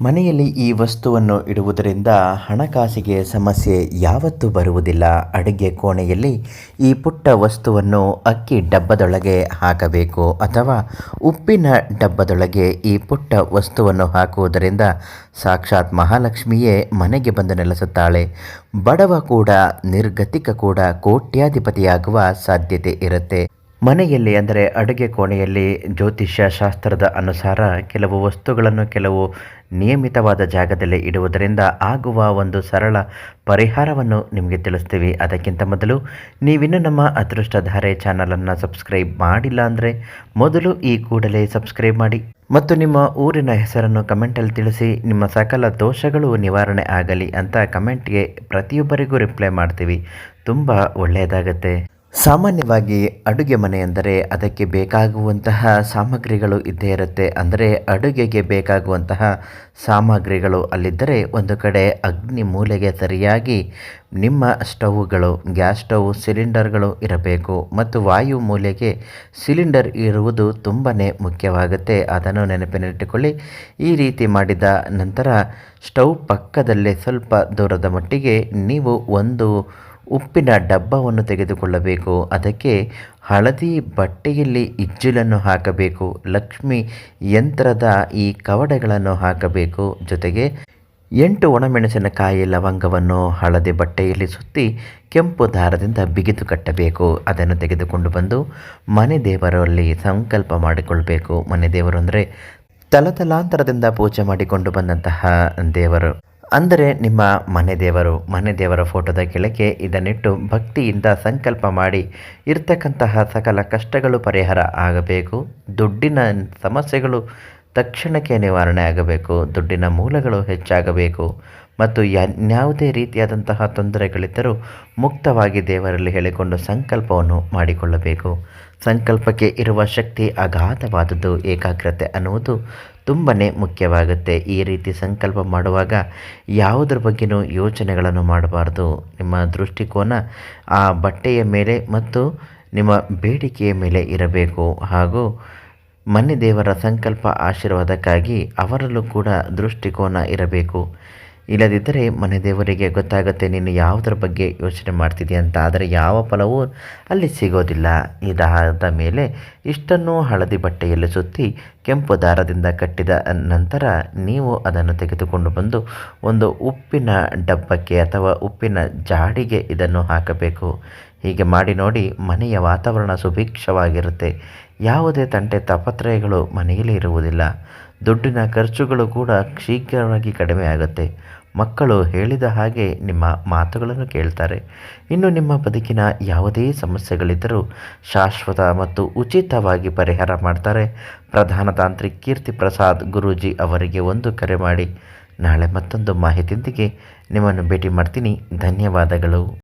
ಮನೆಯಲ್ಲಿ ಈ ವಸ್ತುವನ್ನು ಇಡುವುದರಿಂದ ಹಣಕಾಸಿಗೆ ಸಮಸ್ಯೆ ಯಾವತ್ತೂ ಬರುವುದಿಲ್ಲ. ಅಡುಗೆ ಕೋಣೆಯಲ್ಲಿ ಈ ಪುಟ್ಟ ವಸ್ತುವನ್ನು ಅಕ್ಕಿ ಡಬ್ಬದೊಳಗೆ ಹಾಕಬೇಕು ಅಥವಾ ಉಪ್ಪಿನ ಡಬ್ಬದೊಳಗೆ ಈ ಪುಟ್ಟ ವಸ್ತುವನ್ನು ಹಾಕುವುದರಿಂದ ಸಾಕ್ಷಾತ್ ಮಹಾಲಕ್ಷ್ಮಿಯೇ ಮನೆಗೆ ಬಂದು ನೆಲೆಸುತ್ತಾಳೆ. ಬಡವ ಕೂಡ ನಿರ್ಗತಿಕ ಕೂಡ ಕೋಟ್ಯಾಧಿಪತಿಯಾಗುವ ಸಾಧ್ಯತೆ ಇರುತ್ತೆ. ಮನೆಯಲ್ಲಿ ಅಂದರೆ ಅಡುಗೆ ಕೋಣೆಯಲ್ಲಿ ಜ್ಯೋತಿಷ್ಯ ಶಾಸ್ತ್ರದ ಅನುಸಾರ ಕೆಲವು ವಸ್ತುಗಳನ್ನು ಕೆಲವು ನಿಯಮಿತವಾದ ಜಾಗದಲ್ಲಿ ಇಡುವುದರಿಂದ ಆಗುವ ಒಂದು ಸರಳ ಪರಿಹಾರವನ್ನು ನಿಮಗೆ ತಿಳಿಸ್ತೀವಿ. ಅದಕ್ಕಿಂತ ಮೊದಲು ನೀವಿನ್ನೂ ನಮ್ಮ ಅದೃಷ್ಟಧಾರೆ ಚಾನಲನ್ನು ಸಬ್ಸ್ಕ್ರೈಬ್ ಮಾಡಿಲ್ಲ ಅಂದರೆ ಮೊದಲು ಈ ಕೂಡಲೇ ಸಬ್ಸ್ಕ್ರೈಬ್ ಮಾಡಿ. ಮತ್ತು ನಿಮ್ಮ ಊರಿನ ಹೆಸರನ್ನು ಕಮೆಂಟಲ್ಲಿ ತಿಳಿಸಿ, ನಿಮ್ಮ ಸಕಲ ದೋಷಗಳು ನಿವಾರಣೆ ಆಗಲಿ ಅಂತ ಕಮೆಂಟ್ಗೆ ಪ್ರತಿಯೊಬ್ಬರಿಗೂ ರಿಪ್ಲೈ ಮಾಡ್ತೀವಿ. ತುಂಬ ಒಳ್ಳೆಯದಾಗತ್ತೆ. ಸಾಮಾನ್ಯವಾಗಿ ಅಡುಗೆ ಮನೆ ಎಂದರೆ ಅದಕ್ಕೆ ಬೇಕಾಗುವಂತಹ ಸಾಮಗ್ರಿಗಳು ಇದ್ದೇ ಇರುತ್ತೆ. ಅಂದರೆ ಅಡುಗೆಗೆ ಬೇಕಾಗುವಂತಹ ಸಾಮಗ್ರಿಗಳು ಅಲ್ಲಿದ್ದರೆ ಒಂದು ಕಡೆ ಅಗ್ನಿ ಮೂಲೆಗೆ ಸರಿಯಾಗಿ ನಿಮ್ಮ ಸ್ಟವ್ಗಳು, ಗ್ಯಾಸ್ ಸ್ಟವ್, ಸಿಲಿಂಡರ್ಗಳು ಇರಬೇಕು. ಮತ್ತು ವಾಯು ಮೂಲೆಗೆ ಸಿಲಿಂಡರ್ ಇರುವುದು ತುಂಬಾ ಮುಖ್ಯವಾಗುತ್ತೆ. ಅದನ್ನು ನೆನಪಿನಲ್ಲಿಟ್ಟುಕೊಳ್ಳಿ. ಈ ರೀತಿ ಮಾಡಿದ ನಂತರ ಸ್ಟವ್ ಪಕ್ಕದಲ್ಲೇ ಸ್ವಲ್ಪ ದೂರದ ಮಟ್ಟಿಗೆ ನೀವು ಒಂದು ಉಪ್ಪಿನ ಡಬ್ಬವನ್ನು ತೆಗೆದುಕೊಳ್ಳಬೇಕು. ಅದಕ್ಕೆ ಹಳದಿ ಬಟ್ಟೆಯಲ್ಲಿ ಇಜ್ಜಿಲನ್ನು ಹಾಕಬೇಕು. ಲಕ್ಷ್ಮಿ ಯಂತ್ರದ ಈ ಕವಡೆಗಳನ್ನು ಹಾಕಬೇಕು. ಜೊತೆಗೆ ಎಂಟು ಒಣಮೆಣಸಿನಕಾಯಿ ಲವಂಗವನ್ನು ಹಳದಿ ಬಟ್ಟೆಯಲ್ಲಿ ಸುತ್ತಿ ಕೆಂಪು ದಾರದಿಂದ ಬಿಗಿದು ಕಟ್ಟಬೇಕು. ಅದನ್ನು ತೆಗೆದುಕೊಂಡು ಬಂದು ಮನೆ ದೇವರಲ್ಲಿ ಸಂಕಲ್ಪ ಮಾಡಿಕೊಳ್ಬೇಕು. ಮನೆ ದೇವರು ಅಂದರೆ ತಲತಲಾಂತರದಿಂದ ಪೂಜೆ ಮಾಡಿಕೊಂಡು ಬಂದಂತಹ ದೇವರು. ಅಂದರೆ ನಿಮ್ಮ ಮನೆ ದೇವರು, ಮನೆ ದೇವರ ಫೋಟೋದ ಕೆಳಗೆ ಇದನ್ನಿಟ್ಟು ಭಕ್ತಿಯಿಂದ ಸಂಕಲ್ಪ ಮಾಡಿ ಇರ್ತಕ್ಕಂತಹ ಸಕಲ ಕಷ್ಟಗಳು ಪರಿಹಾರ ಆಗಬೇಕು. ದುಡ್ಡಿನ ಸಮಸ್ಯೆಗಳು ತಕ್ಷಣಕ್ಕೆ ನಿವಾರಣೆ ಆಗಬೇಕು, ದುಡ್ಡಿನ ಮೂಲಗಳು ಹೆಚ್ಚಾಗಬೇಕು ಮತ್ತು ಯಾವುದೇ ರೀತಿಯಾದಂತಹ ತೊಂದರೆಗಳಿದ್ದರೂ ಮುಕ್ತವಾಗಿ ದೇವರಲ್ಲಿ ಹೇಳಿಕೊಂಡು ಸಂಕಲ್ಪವನ್ನು ಮಾಡಿಕೊಳ್ಳಬೇಕು. ಸಂಕಲ್ಪಕ್ಕೆ ಇರುವ ಶಕ್ತಿ ಅಗಾಧವಾದದ್ದು, ಏಕಾಗ್ರತೆ ಅನ್ನುವುದು ತುಂಬನೇ ಮುಖ್ಯವಾಗುತ್ತೆ. ಈ ರೀತಿ ಸಂಕಲ್ಪ ಮಾಡುವಾಗ ಯಾವುದ್ರ ಬಗ್ಗೆಯೂ ಯೋಚನೆಗಳನ್ನು ಮಾಡಬಾರ್ದು. ನಿಮ್ಮ ದೃಷ್ಟಿಕೋನ ಆ ಬಟ್ಟೆಯ ಮೇಲೆ ಮತ್ತು ನಿಮ್ಮ ಬೇಡಿಕೆಯ ಮೇಲೆ ಇರಬೇಕು. ಹಾಗೂ ಮನೆ ದೇವರ ಸಂಕಲ್ಪ ಆಶೀರ್ವಾದಕ್ಕಾಗಿ ಅವರಲ್ಲೂ ಕೂಡ ದೃಷ್ಟಿಕೋನ ಇರಬೇಕು. ಇಲ್ಲದಿದ್ದರೆ ಮನೆ ದೇವರಿಗೆ ಗೊತ್ತಾಗುತ್ತೆ ನೀನು ಯಾವುದರ ಬಗ್ಗೆ ಯೋಚನೆ ಮಾಡ್ತಿದ್ದೀಯ ಅಂತ ಆದರೆ ಯಾವ ಫಲವೂ ಅಲ್ಲಿ ಸಿಗೋದಿಲ್ಲ. ಇದಾದ ಮೇಲೆ ಇಷ್ಟನ್ನು ಹಳದಿ ಬಟ್ಟೆಯಲ್ಲಿ ಸುತ್ತಿ ಕೆಂಪು ದಾರದಿಂದ ಕಟ್ಟಿದ ನಂತರ ನೀವು ಅದನ್ನು ತೆಗೆದುಕೊಂಡು ಬಂದು ಒಂದು ಉಪ್ಪಿನ ಡಬ್ಬಕ್ಕೆ ಅಥವಾ ಉಪ್ಪಿನ ಜಾಡಿಗೆ ಇದನ್ನು ಹಾಕಬೇಕು. ಹೀಗೆ ಮಾಡಿ ನೋಡಿ, ಮನೆಯ ವಾತಾವರಣ ಸುಭಿಕ್ಷವಾಗಿರುತ್ತೆ. ಯಾವುದೇ ತಂಟೆ ತಪತ್ರಯಗಳು ಮನೆಯಲ್ಲಿ ಇರುವುದಿಲ್ಲ. ದುಡ್ಡಿನ ಖರ್ಚುಗಳು ಕೂಡ ಶೀಘ್ರವಾಗಿ ಕಡಿಮೆ ಆಗುತ್ತೆ. ಮಕ್ಕಳು ಹೇಳಿದ ಹಾಗೆ ನಿಮ್ಮ ಮಾತುಗಳನ್ನು ಕೇಳ್ತಾರೆ. ಇನ್ನು ನಿಮ್ಮ ಬದುಕಿನ ಯಾವುದೇ ಸಮಸ್ಯೆಗಳಿದ್ದರೂ ಶಾಶ್ವತ ಮತ್ತು ಉಚಿತವಾಗಿ ಪರಿಹಾರ ಮಾಡ್ತಾರೆ. ಪ್ರಧಾನ ತಾಂತ್ರಿಕ್ ಕೀರ್ತಿ ಪ್ರಸಾದ್ ಗುರೂಜಿ ಅವರಿಗೆ ಒಂದು ಕರೆ ಮಾಡಿ. ನಾಳೆ ಮತ್ತೊಂದು ಮಾಹಿತಿಯೊಂದಿಗೆ ನಿಮ್ಮನ್ನು ಭೇಟಿ ಮಾಡ್ತೀನಿ. ಧನ್ಯವಾದಗಳು.